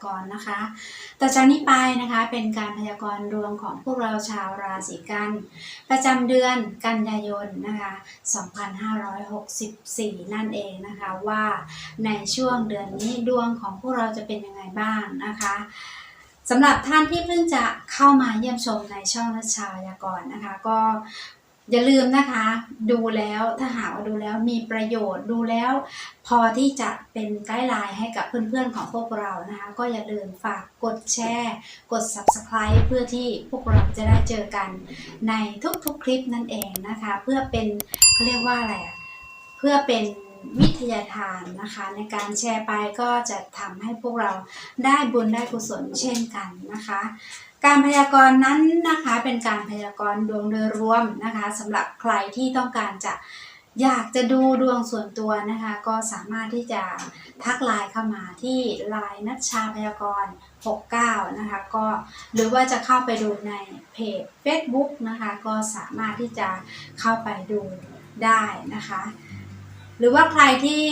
ากรณ์นะคะ ต่อจากนี้ไปนะคะเป็นการพยากรณ์ดวงของพวกเราชาวราศีกัน ประจำเดือนกันยายนนะคะ 2564 นั่นเองนะคะว่าในช่วงเดือนนี้ดวงของพวกเราจะเป็นยังไงบ้างนะคะสำหรับท่านที่เพิ่งจะเข้ามาเยี่ยมชมในช่องนัชชายากรนะคะ ก็ อย่าลืมนะคะ ดูแล้วถ้าหากว่าดูแล้วมีประโยชน์ดูแล้ว พอที่จะเป็นไกด์ไลน์ให้กับเพื่อนๆของพวกเรานะคะ ก็อย่าลืมฝากกดแชร์ กด subscribe เพื่อที่พวกเราจะได้เจอกันในทุกๆคลิปนั่นเองนะคะ เพื่อเป็นเขาเรียกว่าอะไรอะเพื่อเป็นวิทยาทานนะคะ ในการแชร์ไปก็จะทำให้พวกเราได้บุญได้กุศลเช่นกันนะคะ การพยากรณ์นั้นนะคะเป็นการพยากรณ์ดวงโดยรวมนะคะสำหรับใครที่ต้องการจะอยากจะดูดวงส่วนตัวนะคะ ก็สามารถที่จะทักไลน์เข้ามาที่ไลน์นัชชาพยากรณ์69 นะคะ ก็หรือว่าจะเข้าไปดูในเพจ Facebook นะคะ ก็สามารถที่จะเข้าไปดูได้นะคะ หรือว่าใครที่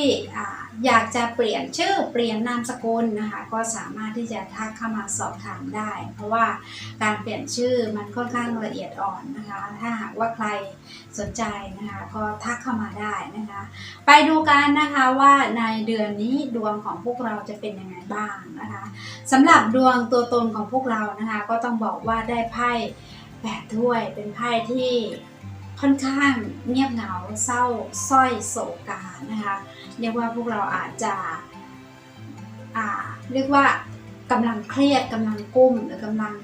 อยากจะเปลี่ยนชื่อเปลี่ยนนามสกุลนะคะก็สามารถที่จะทักเข้ามาสอบถามได้ เพราะว่าการเปลี่ยนชื่อมันค่อนข้างละเอียดอ่อนนะคะ ถ้าหากว่าใครสนใจนะคะก็ทักเข้ามาได้นะคะ ไปดูกันนะคะว่าในเดือนนี้ดวงของพวกเราจะเป็นยังไงบ้างนะคะสำหรับดวงตัวตนของพวกเรานะคะ ก็ต้องบอกว่าได้ไพ่แปดถ้วยเป็นไพ่ที่ ค่อนข้างเงียบเหงาเศร้าสร้อยโศกานะคะเรียกว่าพวกเราอาจจะอ่าเรียกว่ากำลังเครียดกำลังกุ้มหรือกำลัง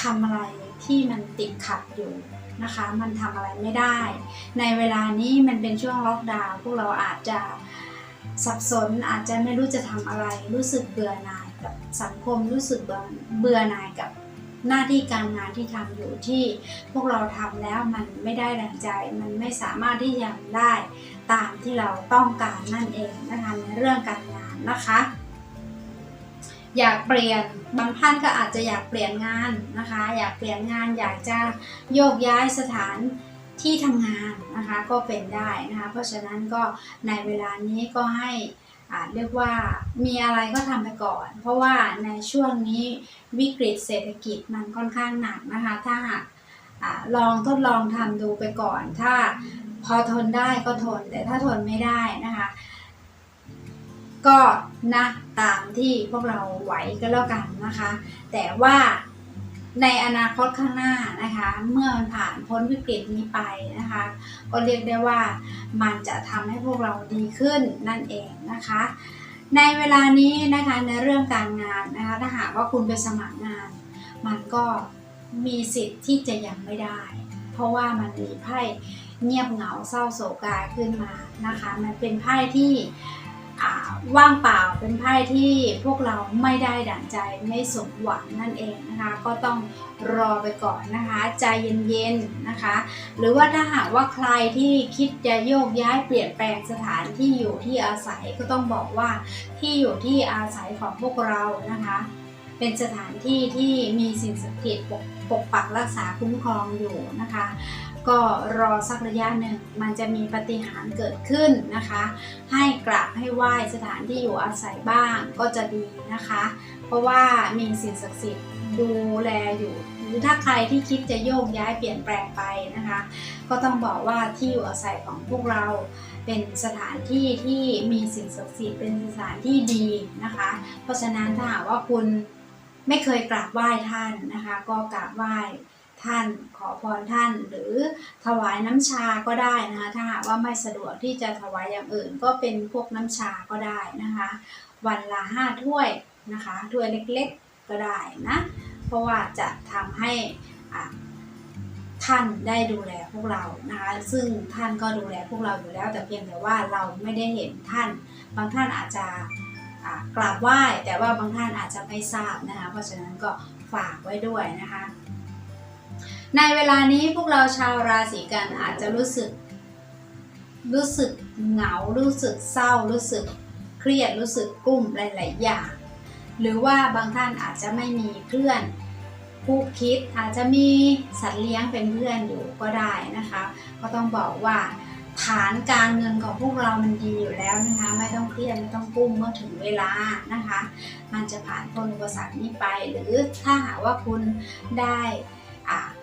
ทำอะไรที่มันติดขัดอยู่นะคะ มันทำอะไรไม่ได้ ในเวลานี้มันเป็นช่วงล็อกดาวน์พวกเราอาจจะสับสนอาจจะไม่รู้จะทำอะไร รู้สึกเบื่อหน่ายกับสังคมรู้สึกเบื่อเบื่อหน่ายกับ หน้าที่การงานที่ทำอยู่ที่พวกเราทำแล้วมันไม่ได้ดังใจ มันไม่สามารถที่จะทำได้ตามที่เราต้องการนั่นเองนะคะในเรื่องการงานนะคะ อยากเปลี่ยนบางท่านก็อาจจะอยากเปลี่ยนงานนะคะ อยากเปลี่ยนงานอยากจะโยกย้ายสถานที่ทำงานนะคะก็เป็นได้นะคะเพราะฉะนั้นก็ในเวลานี้ก็ให้ เรียกว่ามีอะไรก็ทำไปก่อน เพราะว่าในช่วงนี้วิกฤตเศรษฐกิจมันค่อนข้างหนักนะคะ ถ้าหากอลองทดลองทำดูไปก่อน ถ้าพอทนได้ก็ทน แต่ถ้าทนไม่ได้นะคะ ก็นะตามที่พวกเราไหวก็แล้วกันนะคะ แต่ว่า ในอนาคตข้างหน้านะคะ เมื่อมันผ่านพ้นวิกฤตนี้ไปนะคะ ก็เรียกได้ว่ามันจะทำให้พวกเราดีขึ้นนั่นเองนะคะ ในเวลานี้นะคะในเรื่องการงานนะคะถ้าหากว่าคุณไปสมัครงาน มันก็มีสิทธิ์ที่จะยังไม่ได้ เพราะว่ามันมีไพ่เงียบเหงาเศร้าโศกกายขึ้นมานะคะ มันเป็นไพ่ที่ ว่างเปล่าเป็นไพ่ที่พวกเราไม่ได้ดั่งใจไม่สมหวังนั่นเองนะคะ ก็ต้องรอไปก่อนนะคะ ใจเย็นๆนะคะ หรือว่าถ้าหากว่าใครที่คิดจะโยกย้ายเปลี่ยนแปลงสถานที่อยู่ที่อาศัยก็ต้องบอกว่าที่อยู่ที่อาศัยของพวกเรานะคะ เป็นสถานที่ที่มีสิ่งศักดิ์สิทธิ์ปกปกปักรักษาคุ้มครองอยู่นะคะ ก็รอสักระยะหนึ่งมันจะมีปฏิหารเกิดขึ้นนะคะ ให้กราบให้ไหว้สถานที่อยู่อาศัยบ้างก็จะดีนะคะ เพราะว่ามีสิ่งศักดิ์สิทธิ์ดูแลอยู่หรือถ้าใครที่คิดจะโยกย้ายเปลี่ยนแปลงไปนะคะ ก็ต้องบอกว่าที่อยู่อาศัยของพวกเราเป็นสถานที่ที่มีสิ่งศักดิ์สิทธิ์เป็นสถานที่ดีนะคะ เพราะฉะนั้นถ้าหากว่าคุณไม่เคยกราบไหว้ท่านนะคะ ก็กราบไหว้ ท่านขอพรท่าน หรือถวายน้ำชาก็ได้นะคะถ้าหากว่าไม่สะดวกที่จะถวายอย่างอื่น ก็เป็นพวกน้ำชาก็ได้นะคะ วันละห้าถ้วยนะคะถ้วยเล็กๆก็ได้นะเพราะว่าจะทำให้ท่านได้ดูแลพวกเรานะคะ ซึ่งท่านก็ดูแลพวกเราอยู่แล้ว แต่เพียงแต่ว่าเราไม่ได้เห็นท่าน บางท่านอาจจะกราบไหว้ แต่ว่าบางท่านอาจจะไม่ทราบนะคะ เพราะฉะนั้นก็ฝากไว้ด้วยนะคะ ในเวลานี้พวกเราชาวราศีกันอาจจะรู้สึก รู้สึกเหงา รู้สึกเศร้า รู้สึกเครียด รู้สึกกุ้มหลาย ๆ อย่าง หรือว่าบางท่านอาจจะไม่มีเพื่อนคู่คิดอาจจะมีสัตว์เลี้ยงเป็นเพื่อนอยู่ก็ได้นะคะ ก็ต้องบอกว่าฐานการเงินของพวกเรามันดีอยู่แล้วนะคะ ไม่ต้องเครียดไม่ต้องกุ้มเมื่อถึงเวลานะคะ มันจะผ่านพ้นอุปสรรคนี้ไป หรือถ้าหากว่าคุณได้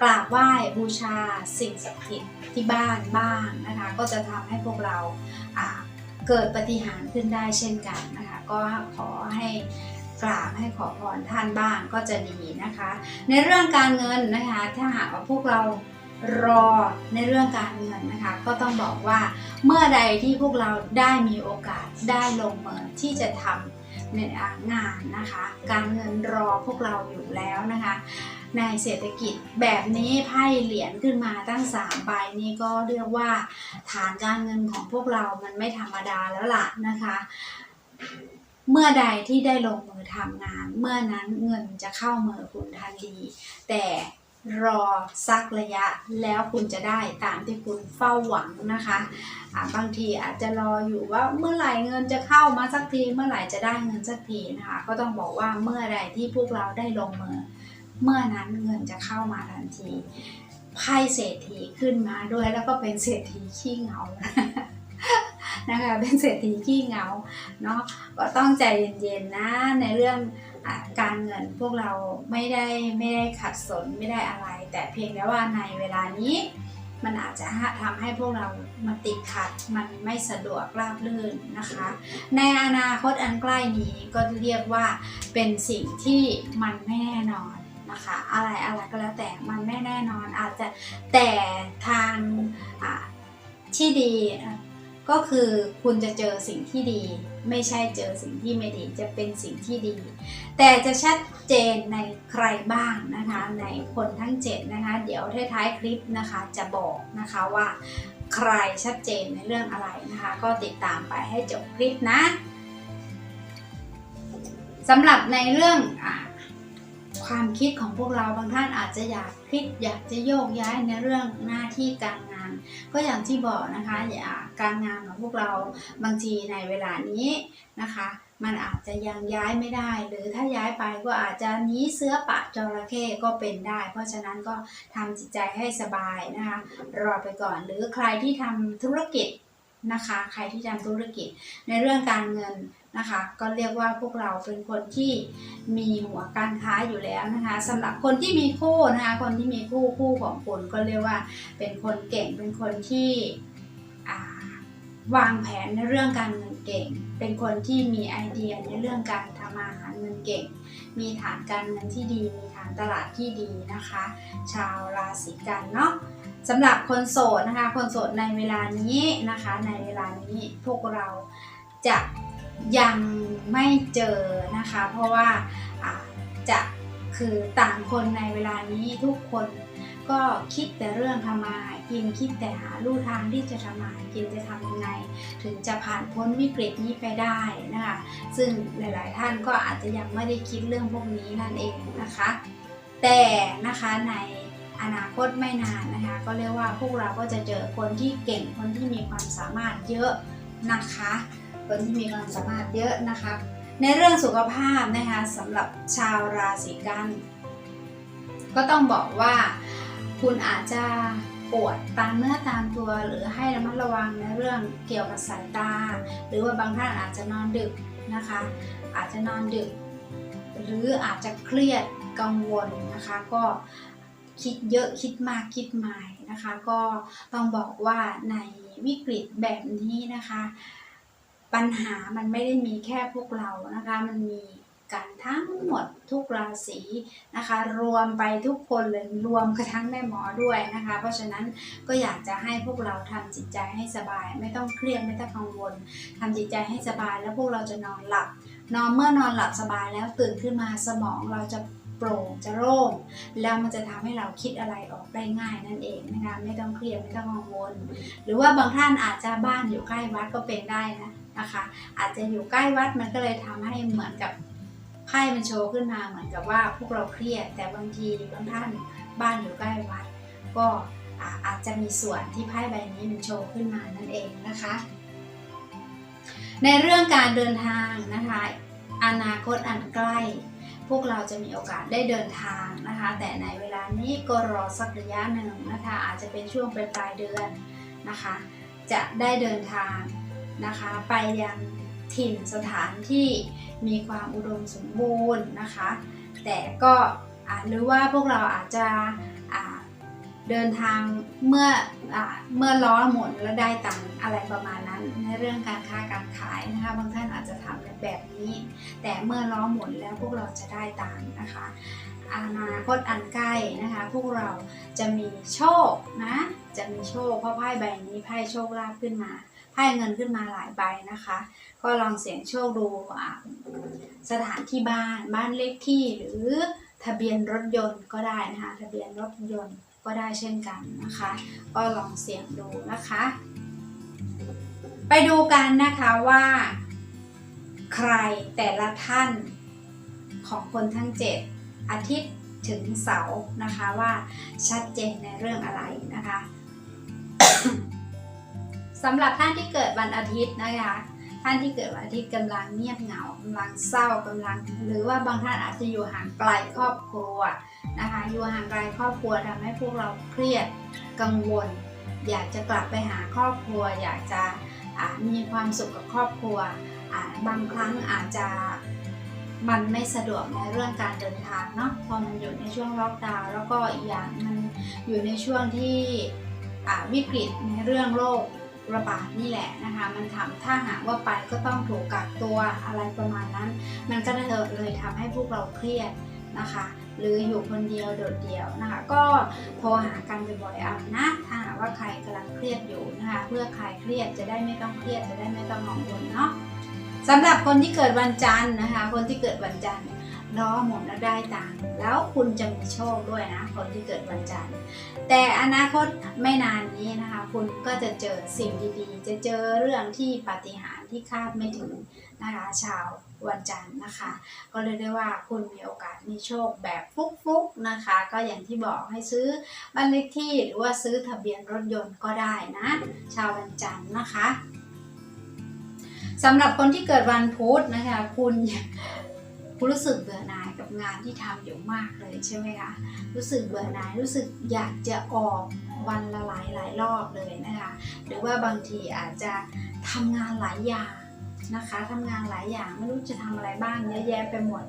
กราบไหว้บูชาสิ่งศักดิ์สิทธิ์ที่บ้านบ้างนะคะ ก็จะทำให้พวกเราเกิดปฏิหารขึ้นได้เช่นกันนะคะ ก็ขอให้กราบให้ขอพรท่านบ้างก็จะดีนะคะ ในเรื่องการเงินนะคะ ถ้าหากว่าพวกเรารอในเรื่องการเงินนะคะ ก็ต้องบอกว่าเมื่อใดที่พวกเราได้มีโอกาสได้ลงมือที่จะทำในงานนะคะ การเงินรอพวกเราอยู่แล้วนะคะ ในเศรษฐกิจแบบนี้ไพ่เหรียญขึ้นมาตั้งสามใบนี้ก็เรียกว่า ฐานการเงินของพวกเรามันไม่ธรรมดาแล้วล่ะนะคะ เมื่อใดที่ได้ลงมือทำงาน เมื่อนั้นเงินจะเข้ามือคุณทันทีแต่รอสักระยะแล้วคุณจะได้ตามที่คุณเฝ้าหวังนะคะะบางทีอาจจะรออยู่ว่าเมื่อไหร่เงินจะเข้ามาสักที เมื่อไหร่จะได้เงินสักทีนะคะ ก็ต้องบอกว่าเมื่อใดที่พวกเราได้ลงมือ เมื่อนั้นเงินจะเข้ามาทันทีไพ่เศรษฐีขึ้นมาด้วยแล้วก็เป็นเศรษฐีขี้เหงานะคะเป็นเศรษฐีขี้เหงาเนาะก็ต้องใจเย็นๆนะในเรื่องอการเงินพวกเราไม่ได้ไม่ได้ขัดสนไม่ได้อะไร แต่เพียงแต่ว่าในเวลานี้ มันอาจจะทำให้พวกเรามาติดขัดมันไม่สะดวกราบรื่นนะคะ ในอนาคตอันใกล้นี้ก็เรียกว่าเป็นสิ่งที่มันไม่แน่นอน นะคะ อะไรอะไรก็แล้วแต่มันไม่แน่นอนอาจจะแต่ทางที่ดีก็คือคุณจะเจอสิ่งที่ดี ไม่ใช่เจอสิ่งที่ไม่ดีจะเป็นสิ่งที่ดี แต่จะชัดเจนในใครบ้างนะคะ ในคนทั้ง7นะคะ เดี๋ยวท้ายๆคลิปนะคะจะบอกนะคะว่าใครชัดเจนในเรื่องอะไรนะคะ ก็ติดตามไปให้จบคลิปนะสำหรับในเรื่องอ ความคิดของพวกเราบางท่านอาจจะอยากคิดอยากจะโยกย้ายในเรื่องหน้าที่การงาน ก็อย่างที่บอกนะคะอย่าการงานของพวกเราบางทีในเวลานี้นะคะ มันอาจจะยังย้ายไม่ได้ หรือถ้าย้ายไปก็อาจจะหนีเสื้อปะจระเข้ก็เป็นได้ เพราะฉะนั้นก็ทำจิตใจให้สบายนะคะรอไปก่อน หรือใครที่ทำธุรกิจ นะคะ ใครที่ทำธุรกิจในเรื่องการเงินนะคะ ก็เรียกว่าพวกเราเป็นคนที่มีหัวการค้าอยู่แล้วนะคะสำหรับคนที่มีคู่นะคะคนที่มีคู่คู่ของคุณก็เรียกว่าเป็นคนเก่งเป็นคนที่วางแผนในเรื่องการเงินเก่ง เป็นคนที่มีไอเดียในเรื่องการทำมาหาเงินเก่ง มีฐานการเงินที่ดี มีฐานตลาดที่ดีนะคะ ชาวราศีกันเนาะ สำหรับคนโสดนะคะ คนโสดในเวลานี้นะคะ ในเวลานี้พวกเราจะยังไม่เจอนะคะ เพราะว่าจะคือต่างคนในเวลานี้ทุกคนก็คิดแต่เรื่องทำมากินคิดแต่หาลู่ทางที่จะทำมากินจะทำยังไง ถึงจะผ่านพ้นวิกฤตนี้ไปได้นะคะซึ่งหลาย ๆ ท่านก็อาจจะยังไม่ได้คิดเรื่องพวกนี้นั่นเองนะคะ แต่นะคะใน อนาคตไม่นานนะคะ ก็เรียกว่าพวกเราก็จะเจอคนที่เก่งคนที่มีความสามารถเยอะนะคะ คนที่มีความสามารถเยอะนะคะ ในเรื่องสุขภาพนะคะสำหรับชาวราศีกัน ก็ต้องบอกว่าคุณอาจจะปวดตามเนื้อตามตัวหรือให้ระมัดระวังในเรื่องเกี่ยวกับสายตา หรือว่าบางท่านอาจจะนอนดึกนะคะ อาจจะนอนดึก หรืออาจจะเครียดกังวลนะคะ ก็ คิดเยอะคิดมากคิดใหม่นะคะ ก็ต้องบอกว่าในวิกฤตแบบนี้นะคะ ปัญหามันไม่ได้มีแค่พวกเรานะคะ มันมีกันทั้งหมดทุกราศีนะคะ รวมไปทุกคนเลยรวมกระทั่งแม่หมอด้วยนะคะ เพราะฉะนั้นก็อยากจะให้พวกเราทำจิตใจให้สบาย ไม่ต้องเครียดไม่ต้องกังวลทำจิตใจให้สบายแล้วพวกเราจะนอนหลับ นอนเมื่อนอนหลับสบายแล้วตื่นขึ้นมาสมองเราจะ โปร่งจะโล่งแล้วมันจะทำให้เราคิดอะไรออกได้ง่ายนั่นเองนะคะไม่ต้องเครียดไม่ต้องกังวล หรือว่าบางท่านอาจจะบ้านอยู่ใกล้วัดก็เป็นได้นะนะคะ อาจจะอยู่ใกล้วัดมันก็เลยทำให้เหมือนกับไพ่มันโชว์ขึ้นมาเหมือนกับว่าพวกเราเครียด แต่บางทีบางท่านบ้านอยู่ใกล้วัด ก็อ่าอาจจะมีส่วนที่ไพ่ใบนี้มันโชว์ขึ้นมานั่นเองนะคะ ในเรื่องการเดินทางนะคะ อนาคตอันใกล้ พวกเราจะมีโอกาสได้เดินทางนะคะ แต่ในเวลานี้ก็รอสักระยะหนึ่งนะคะ อาจจะเป็นช่วงปลายปลายเดือนนะคะ จะได้เดินทางนะคะ ไปยังถิ่นสถานที่มีความอุดมสมบูรณ์นะคะ แต่ก็หรือว่าพวกเราอาจจะ เดินทางเมื่ออเมื่อล้อหมุนแล้วได้ตังอะไรประมาณนั้น ในเรื่องการค้าการขายนะคะบางท่านอาจจะทำในแบบนี้ แต่เมื่อล้อหมุนแล้วพวกเราจะได้ตังนะคะอนาคตอันใกล้นะคะ พวกเราจะมีโชคนะ จะมีโชคเพราะไพ่ใบนี้ไพ่โชคลาภขึ้นมาไพ่เงินขึ้นมาหลายใบนะคะ ก็ลองเสี่ยงโชคดูสถานที่บ้านบ้านเลขที่หรือทะเบียนรถยนต์ก็ได้นะคะ ทะเบียนรถยนต์ ก็ได้เช่นกันนะคะ ก็ลองเสี่ยงดูนะคะ ไปดูกันนะคะว่า ใครแต่ละท่านของคนทั้ง 7 อาทิตย์ถึงเสาร์นะคะว่าชัดเจนในเรื่องอะไรนะคะสำหรับท่านที่เกิดวันอาทิตย์นะคะ ท่านที่เกิดวันอาทิตย์กำลังเงียบเหงากำลังเศร้ากำลัง หรือว่าบางท่านอาจจะอยู่ห่างไกลครอบครัวนะคะ อยู่ห่างไกลครอบครัวทำให้พวกเราเครียดกังวล อยากจะกลับไปหาครอบครัว อยากจะมีความสุขกับครอบครัว บางครั้งอาจจะมันไม่สะดวกในเรื่องการเดินทางเนาะพอมันอยู่ในช่วงล็อกดาวน์แล้วก็อีกอย่างมันอยู่ในช่วงที่วิกฤตในเรื่องโรค ระบาดนี่แหละนะคะ มันทำถ้าหากว่าไปก็ต้องถูกกักตัวอะไรประมาณนั้น มันก็เลยทำให้พวกเราเครียดนะคะ หรืออยู่คนเดียวโดดเดี่ยวนะคะ ก็โทรหากันบ่อยๆเอานะถ้าหากว่าใครกำลังเครียดอยู่นะคะ เพื่อใครเครียดจะได้ไม่ต้องเครียดจะได้ไม่ต้องกังวลเนาะสำหรับคนที่เกิดวันจันทร์นะคะ คนที่เกิดวันจันทร์ ล้อหมุนแล้วได้ตังค์แล้วคุณจะมีโชคด้วยนะ คนที่เกิดวันจันทร์แต่อนาคตไม่นานนี้นะคะ คุณก็จะเจอสิ่งดีๆ จะเจอเรื่องที่ปาฏิหาริย์ที่คาดไม่ถึงนะคะ ชาววันจันทร์นะคะ ก็เลยได้ว่าคุณมีโอกาสมีโชคแบบฟุกๆนะคะ ก็อย่างที่บอกให้ซื้อบ้านเลขที่หรือว่าซื้อทะเบียนรถยนต์ก็ได้นะ ชาววันจันทร์นะคะสำหรับคนที่เกิดวันพุธนะคะ คุณ คุณรู้สึกเบื่อหน่ายกับงานที่ทำอยู่มากเลยใช่ไหมคะรู้สึกเบื่อหน่ายรู้สึกอยากจะออกวันละหลายหลายรอบเลยนะคะหรือว่าบางทีอาจจะทำงานหลายอย่างนะคะทำงานหลายอย่างไม่รู้จะทำอะไรบ้างเยอะแยะไปหมด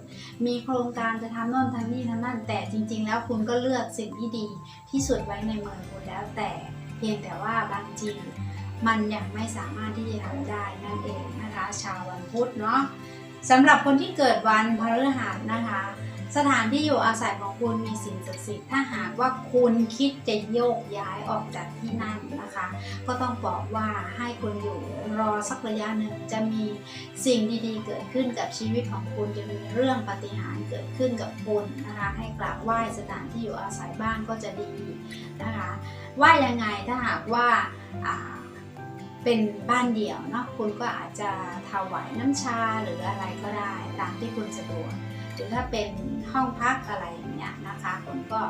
มีโครงการจะทำโน่นทำนี่ทำนั่นแต่จริง ๆ แล้วคุณก็เลือกสิ่งที่ดีที่สุดไว้ในมือคุณแล้วแต่เพียงแต่ว่าบางทีมันยังไม่สามารถที่จะทำได้นั่นเองนะคะ ชาววันพุธเนาะ สำหรับคนที่เกิดวันพฤหัสนะคะ สถานที่อยู่อาศัยของคุณมีสิ่งศักดิ์สิทธิ์ถ้าหากว่าคุณคิดจะโยกย้ายออกจากที่นั่นนะคะ ก็ต้องบอกว่าให้คุณอยู่รอสักระยะหนึ่งจะมีสิ่งดีๆ เกิดขึ้นกับชีวิตของคุณจะมีเรื่องปฏิหารเกิดขึ้นกับคุณนะคะ ให้กราบไหว้สถานที่อยู่อาศัยบ้างก็จะดีนะคะไหว้ยังไงถ้าหากว่าอ่า เป็นบ้านเดี่ยวเนาะคุณก็อาจจะถวายน้ำชาหรืออะไรก็ได้ตามที่คุณสะดวก หรือถ้าเป็นห้องพักอะไรอย่างเงี้ยนะคะคุณก็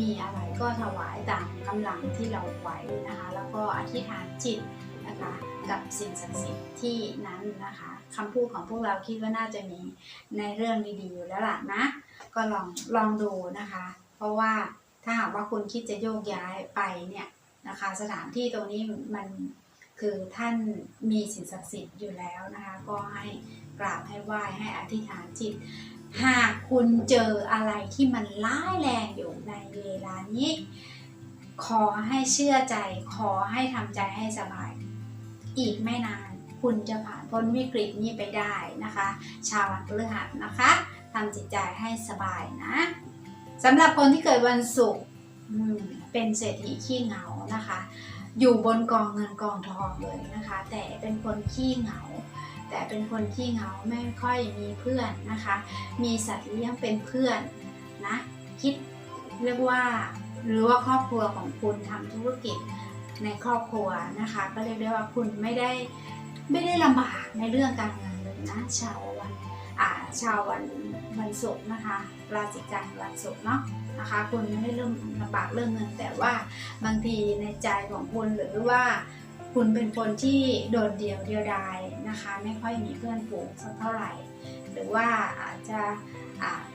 มีอะไรก็ถวายตามกำลังที่เราไหวนะคะ แล้วก็อธิษฐานจิตนะคะกับสิ่งศักดิ์สิทธิ์ที่นั้นนะคะคำพูดของพวกเราคิดว่าน่าจะมีในเรื่องดีๆอยู่แล้วล่ะนะ ก็ลองลองดูนะคะ เพราะว่าถ้าหากว่าคุณคิดจะโยกย้ายไปเนี่ยนะคะ สถานที่ตรงนี้มัน คือท่านมีสิ่งศักดิ์สิทธิ์อยู่แล้วนะคะก็ให้กราบให้ไหว้ให้อธิษฐานจิต หากคุณเจออะไรที่มันร้ายแรงอยู่ในเวลานี้ ขอให้เชื่อใจ ขอให้ทำใจให้สบาย อีกไม่นาน คุณจะผ่านพ้นวิกฤตนี้ไปได้นะคะ ชาววันพฤหัสนะคะทำจิตใจให้สบายนะสำหรับคนที่เกิดวันศุกร์เป็นเศรษฐีขี้เหงานะคะ อยู่บนกองเงินกองทองเลยนะคะ แต่เป็นคนขี้เหงา แต่เป็นคนขี้เหงาไม่ค่อยมีเพื่อนนะคะ มีสัตว์เลี้ยงเป็นเพื่อนนะคิดเรียกว่าหรือว่าครอบครัวของคุณทำธุรกิจในครอบครัวนะคะ ก็เรียกได้ว่าคุณไม่ได้ไม่ได้ลำบากในเรื่องการเงินเลยนะชาววันอ่าชาววันวันศุกร์นะคะ ราศีกันวันศุกร์เนาะ นะคะคุณไม่ได้เริ่มลำบากเรื่องเงินแต่ว่าบางทีในใจของคุณหรือว่าคุณเป็นคนที่โดดเดี่ยวเดียวดายนะคะ ไม่ค่อยมีเพื่อนฝูงสักเท่าไหร่ หรือว่าอาจจะ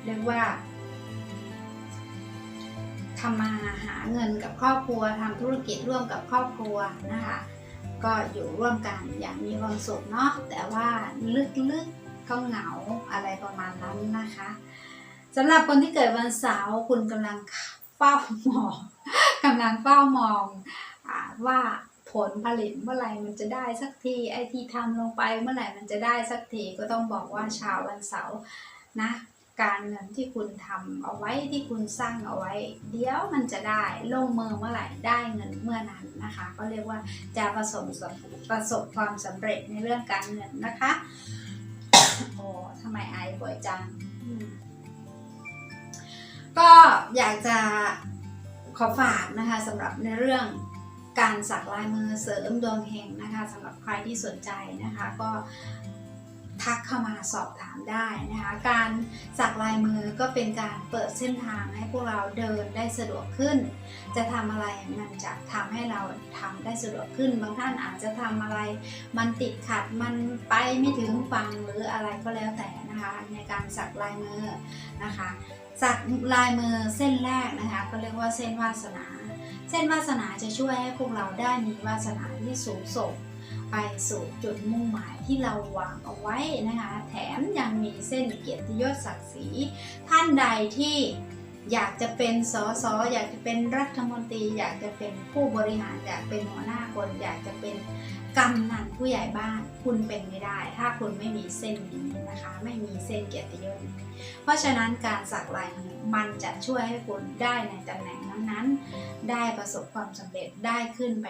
เรียกว่าทำมาหาเงินกับครอบครัวทำธุรกิจร่วมกับครอบครัวนะคะ ก็อยู่ร่วมกันอย่างมีความสุขเนาะแต่ว่าลึกๆก็เหงาอะไรประมาณนั้นนะคะ สำหรับคนที่เกิดวันเสาร์คุณกำลังเฝ้ามองกำลังเฝ้ามองอว่าผลผลิตเมื่อไหร่มันจะได้สักทีไอที่ทำลงไปเมื่อไหร่มันจะได้สักทีก็ต้องบอกว่าชาววันเสาร์นะการเงินที่คุณทำเอาไว้ที่คุณสร้างเอาไว้ เดี๋ยวมันจะได้ลงมือเมื่อไหร่ได้เงินเมื่อนั้นนะคะ ก็เรียกว่าจะประสบประสบความสำเร็จในเรื่องการเงินนะคะโอ้ทำไมไอบ่อยจัง ก็อยากจะขอฝากนะคะสำหรับในเรื่องการสักลายมือเสริมดวงเฮงนะคะสำหรับใครที่สนใจนะคะก็ทักเข้ามาสอบถามได้นะคะการสักลายมือก็เป็นการเปิดเส้นทางให้พวกเราเดินได้สะดวกขึ้น จะทำอะไรมันจะทำให้เราทำได้สะดวกขึ้น บางท่านอาจจะทำอะไร มันติดขัดมันไปไม่ถึงฟังหรืออะไรก็แล้วแต่นะคะในการสักลายมือนะคะ สักลายมือเส้นแรกนะคะก็เรียกว่าเส้นวาสนา เส้นวาสนาจะช่วยให้พวกเราได้มีวาสนาที่สูงส่งไปสู่จุดมุ่งหมายที่เราวางเอาไว้นะคะ แถมยังมีเส้นเกียรติยศศักดิ์ศรีท่านใดที่อยากจะเป็นสสอยากจะเป็นรัฐมนตรี อยากจะเป็นผู้บริหารอยากเป็นหัวหน้าคน อยากจะเป็น กำนันผู้ใหญ่บ้านคุณเป็นไม่ได้ ถ้าคุณไม่มีเส้นนี้นะคะ ไม่มีเส้นเกียรติยศเพราะฉะนั้นการสักลายมือมันจะช่วยให้คุณได้ในตำแหน่งนั้นๆ ได้ประสบความสำเร็จได้ขึ้นไป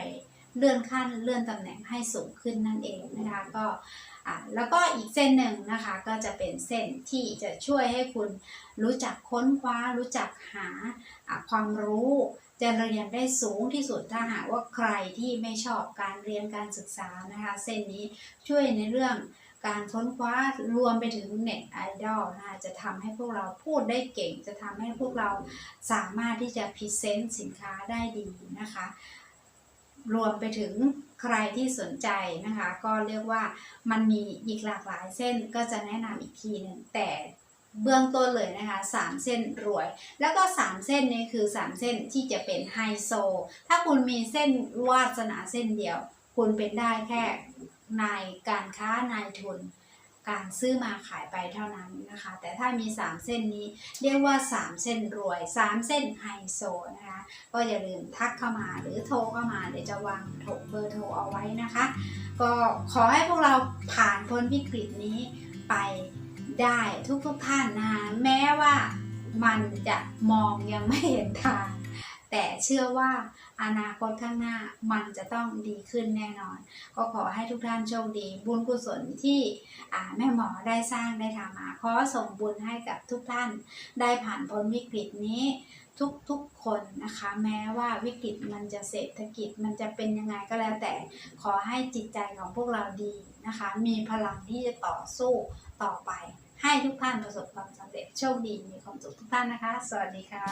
เลื่อนขั้นเลื่อนตำแหน่งให้สูงขึ้นนั่นเองนะคะก็อะแล้วก็อีกเส้นหนึ่งนะคะก็จะเป็นเส้นที่จะช่วยให้คุณรู้จักค้นคว้า รู้จักหาความรู้ จะเรียนได้สูงที่สุดถ้าหากว่าใครที่ไม่ชอบการเรียนการศึกษานะคะ เส้นนี้ช่วยในเรื่องการค้นคว้ารวมไปถึงเน็ตไอดอลนะคะจะทำให้พวกเราพูดได้เก่ง จะทำให้พวกเราสามารถที่จะพรีเซนต์สินค้าได้ดีนะคะ รวมไปถึงใครที่สนใจนะคะ ก็เรียกว่ามันมีอีกหลากหลายเส้นก็จะแนะนำอีกทีหนึ่งแต่ เบื้องต้นเลยนะคะสามเส้นรวย แล้วก็สามเส้นนี้คือสามเส้นที่จะเป็นไฮโซ ถ้าคุณมีเส้นวาสนาเส้นเดียว คุณเป็นได้แค่นายการค้านายทุน การซื้อมาขายไปเท่านั้นนะคะ แต่ถ้ามี 3 เส้นนี้เรียกว่า 3 เส้นรวย 3 เส้นไฮโซนะคะก็อย่าลืมทักเข้ามาหรือโทรเข้ามาเดี๋ยวจะวางโทรเบอร์โทรเอาไว้นะคะ ก็ขอให้พวกเราผ่านพ้นวิกฤตนี้ไป ได้ทุกๆทท่านนะคะแม้ว่ามันจะมองยังไม่เห็นทาง แต่เชื่อว่าอนาคตข้างหน้ามันจะต้องดีขึ้นแน่นอน ก็ขอให้ทุกท่านโชคดี บุญกุศลที่แม่หมอได้สร้างได้ทำมาขอส่งบุญให้กับทุกท่าน ได้ผ่านพ้นวิกฤตนี้ทุกๆคนนะคะ แม้ว่าวิกฤตมันจะเศรษฐกิจมันจะเป็นยังไงก็แล้วแต่ขอให้จิตใจของพวกเราดีนะคะ มีพลังที่จะต่อสู้ต่อไป ให้ทุกท่านประสบความสำเร็จโชคดีมีความสุขทุกท่านนะคะ สวัสดีค่ะ